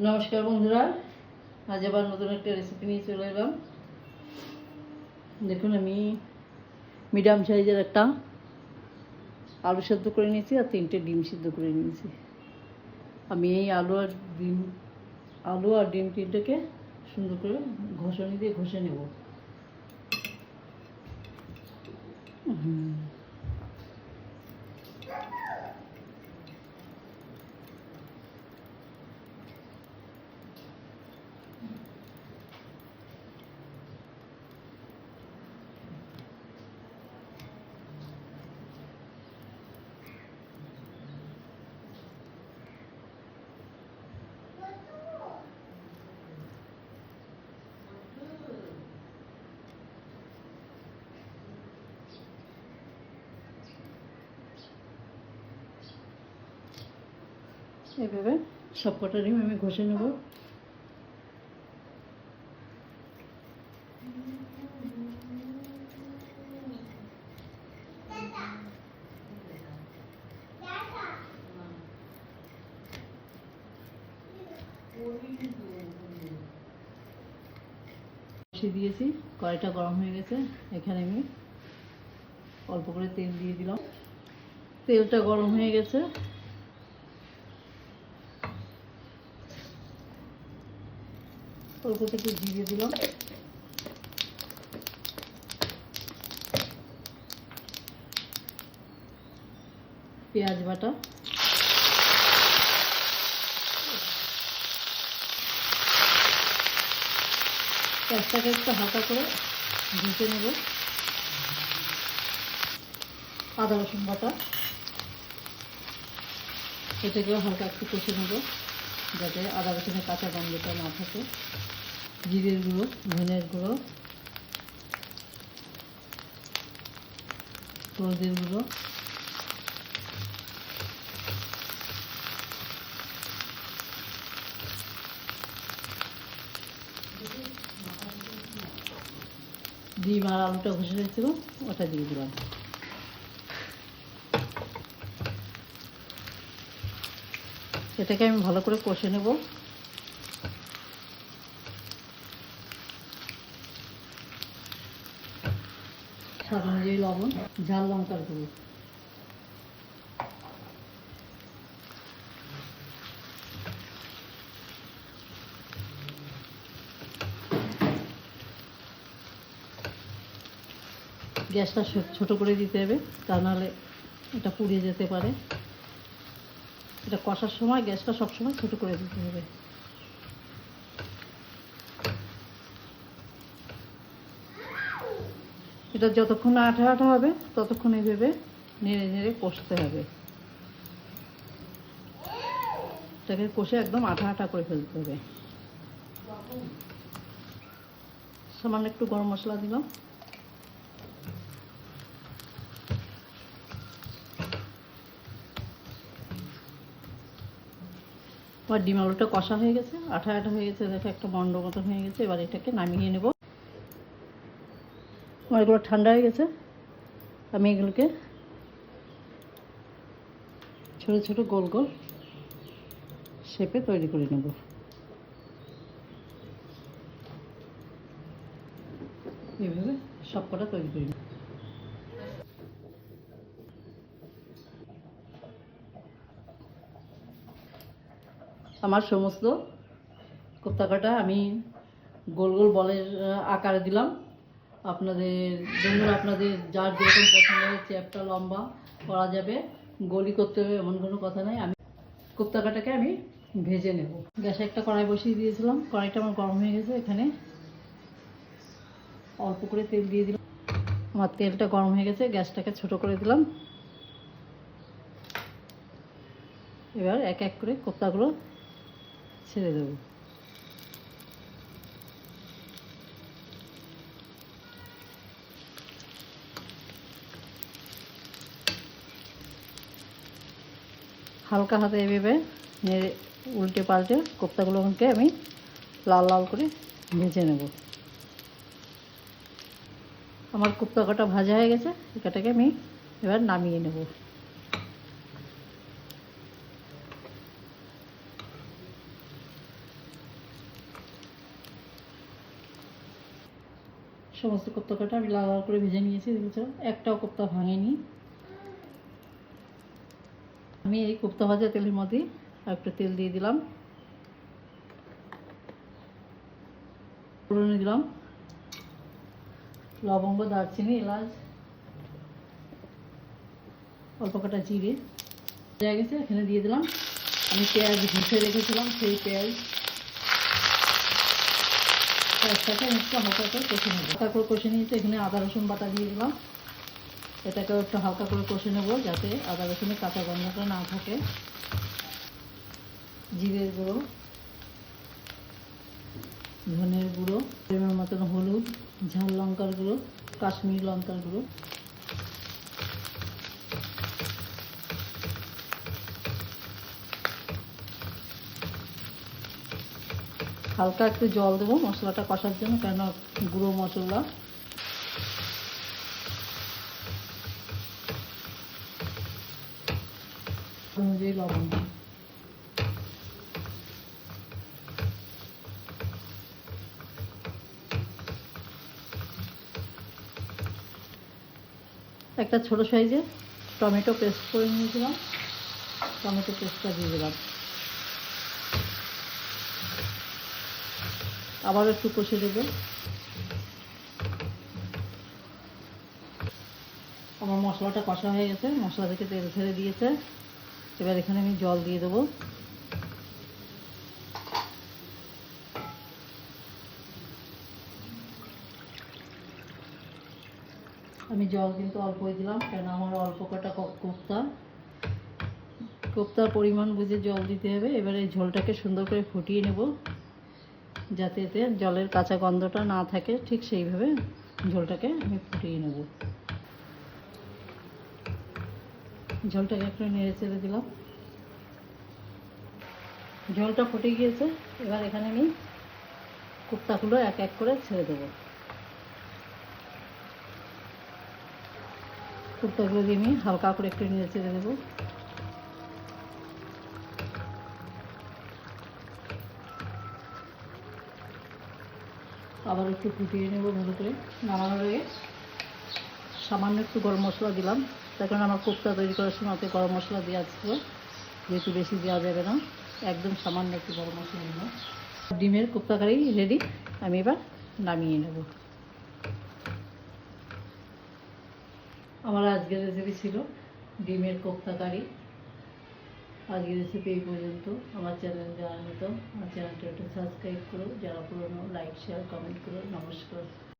নমস্কার বন্ধুরা, আজ আবার নতুন একটা রেসিপি নিয়ে চলে এলাম। দেখুন, আমি মিডিয়াম সাইজের একটা আলু সেদ্ধ করে নিয়েছি আর তিনটে ডিম সিদ্ধ করে নিয়েছি। আমি এই আলু আর ডিম, আলু আর ডিম তিনটেকে সুন্দর করে ঘষণি দিয়ে ঘষে নেব। হুম। এভাবে। সব কটা ডিম আমি ঘষে নেব। দিয়েছি। কড়াইটা গরম হয়ে গেছে। এখানে আমি অল্প করে তেল দিয়ে দিলাম। তেলটা গরম হয়ে গেছে। অল্প থেকে জিরে দিলাম। পেঁয়াজ বাটা। পেঁয়াজটাকে একটু হালকা করে ভেজে নেব। আদা রসুন বাটা। এটাকেও হালকা একটু কষে নেব। যাতে আদা রসুনের কাঁচা গন্ধটা না থাকে। জিরের গুঁড়ো, ধনের গুঁড়ো, হলদের গুঁড়ো, ডিম আর আলুটা ঘষে রেখেছিল ওটা দিয়ে দিলাম। এটাকে আমি ভালো করে কষে নেব। অনুযায়ী লবণ, ঝাল লঙ্কার গুঁড়ো। গ্যাসটা ছোট করে দিতে হবে, তা নাহলে এটা পুড়িয়ে যেতে পারে। এটা কষার সময়, গ্যাসটা সবসময় ছোট করে দিতে হবে। এটা যতক্ষণ আঠা আঠা হবে, ততক্ষণ এইভাবে নেড়ে নেড়ে কষতে হবে। এটাকে কষে একদম আঠা আঠা করে ফেলতে হবে। সামান্য একটু গরম মশলা দিলাম। আমার ডিম আলুটা কষা হয়ে গেছে আঠা আঠা হয়ে গেছে, দেখো একটা মন্ড মতন হয়ে গেছে, এবার এটাকে নামিয়ে নেব। আমার এগুলো ঠান্ডা হয়ে গেছে, আমি এগুলোকে ছোট ছোট গোল গোল শেপে তৈরি করে নেব। এইভাবে সব কটা তৈরি করে নেব। আমার সমস্ত কোপ্তা কাটা আমি গোল গোল বলের আকারে দিলাম। আপনাদের জন্য আপনাদের যার যেরকম পছন্দ হচ্ছে একটা লম্বা করা যাবে গলি করতে হবে, এমন কোনো কথা নাই। আমি কোপ্তা কাটাকে আমি ভেজে নেব। গ্যাসে একটা কড়াই বসিয়ে দিয়েছিলাম। কড়াইটা আমার গরম হয়ে গেছে, এখানে অল্প করে তেল দিয়ে দিলাম। আমার তেলটা গরম হয়ে গেছে, গ্যাসটাকে ছোট করে দিলাম। এবার এক এক করে কোপ্তাগুলো ছেড়ে দেবো। হালকা হাতে এভাবে নেড়ে উল্টে পাল্টে কোপ্তাগুলোকে আমি লাল লাল করে ভেজে নেব। আমার কোপ্তা কটা ভাজা হয়ে গেছে, এটাকে আমি এবার নামিয়ে নেব। সমস্ত কোপ্তা কাটা আমি লাল করে ভেজে নিয়েছি দেখেছ একটাও কোপ্তা ভাঙেনি আমি এই কোপ্তা ভাজা তেলের মধ্যে একটু তেল দিয়ে দিলাম। ফোড়নে দিলাম লবঙ্গ, দারচিনি, এলাচ, অল্প কটা জিরে। হয়ে গেছে, এখানে দিয়ে দিলাম। আমি পেঁয়াজ ঘুষে রেখেছিলাম, সেই পেঁয়াজ একটু হালকা করে কষে নেব হালকা করে কষে নিয়েছি এখানে আদা রসুন বাটা দিয়ে দিলাম। এটাকেও একটু হালকা করে কষে নেব। যাতে আদা রসুনের কাঁচা গন্ধটা না থাকে। জিরের গুঁড়ো ধনের গুঁড়ো প্রেমের মতন হলুদ, ঝাল লঙ্কার গুঁড়ো, কাশ্মীর লঙ্কার গুঁড়ো। হালকা একটু জল দেবো মশলাটা কষার জন্য, কেন গুঁড়ো মশলা। অনুযায়ী লবণ। একটা ছোট সাইজে টমেটো পেস্ট করে নিয়েছিলাম। টমেটো পেস্টটা দিয়ে দিলাম। আবার একটু কষে দেবো আমার মশলাটা কষা হয়ে গেছে, মশলা থেকে তেল ছেড়ে দিয়েছে। এবার এখানে আমি জল দিয়ে দেবো। আমি জল কিন্তু অল্পই দিলাম, কেন আমার অল্প কটা কোপ্তা কোপ্তার পরিমাণ বুঝে জল দিতে হবে। এবার ঝোলটাকে সুন্দর করে ফুটিয়ে নেব। যাতে এতে জলের কাঁচা গন্ধটা না থাকে, ঠিক সেইভাবে ঝোলটাকে আমি ফুটিয়ে নেব। ঝোলটাকে একটু নেড়ে চেড়ে দিলাম। ঝোলটা ফুটে গিয়েছে, এবার এখানে আমি কুপ্তাগুলো এক এক করে ছেড়ে দেবো। কুপ্তাগুলো দিয়ে আমি হালকা করে একটু নেড়ে চেড়ে দেবো। আবার একটু ফুটিয়ে নেব ভালো করে। নামানোর আগে সামান্য একটু গরম মশলা দিলাম। তার কারণে আমার কোপ্তা তৈরি করার সময় অত গরম মশলা দেওয়া ছিল। যেহেতু বেশি দেওয়া যাবে না, একদম সামান্য একটু গরম মশলা দিলাম ডিমের কোপ্তা কারি রেডি আমি এবার নামিয়ে নেব। আমার আজকের রেসিপি ছিল ডিমের কোপ্তা কারি। আজকের রেসিপি এই পর্যন্ত। আমার চ্যানেল যারা নতুন আমার চ্যানেলটা একটু সাবস্ক্রাইব করো। যারা পুরনো লাইক শেয়ার কমেন্ট করো। নমস্কার।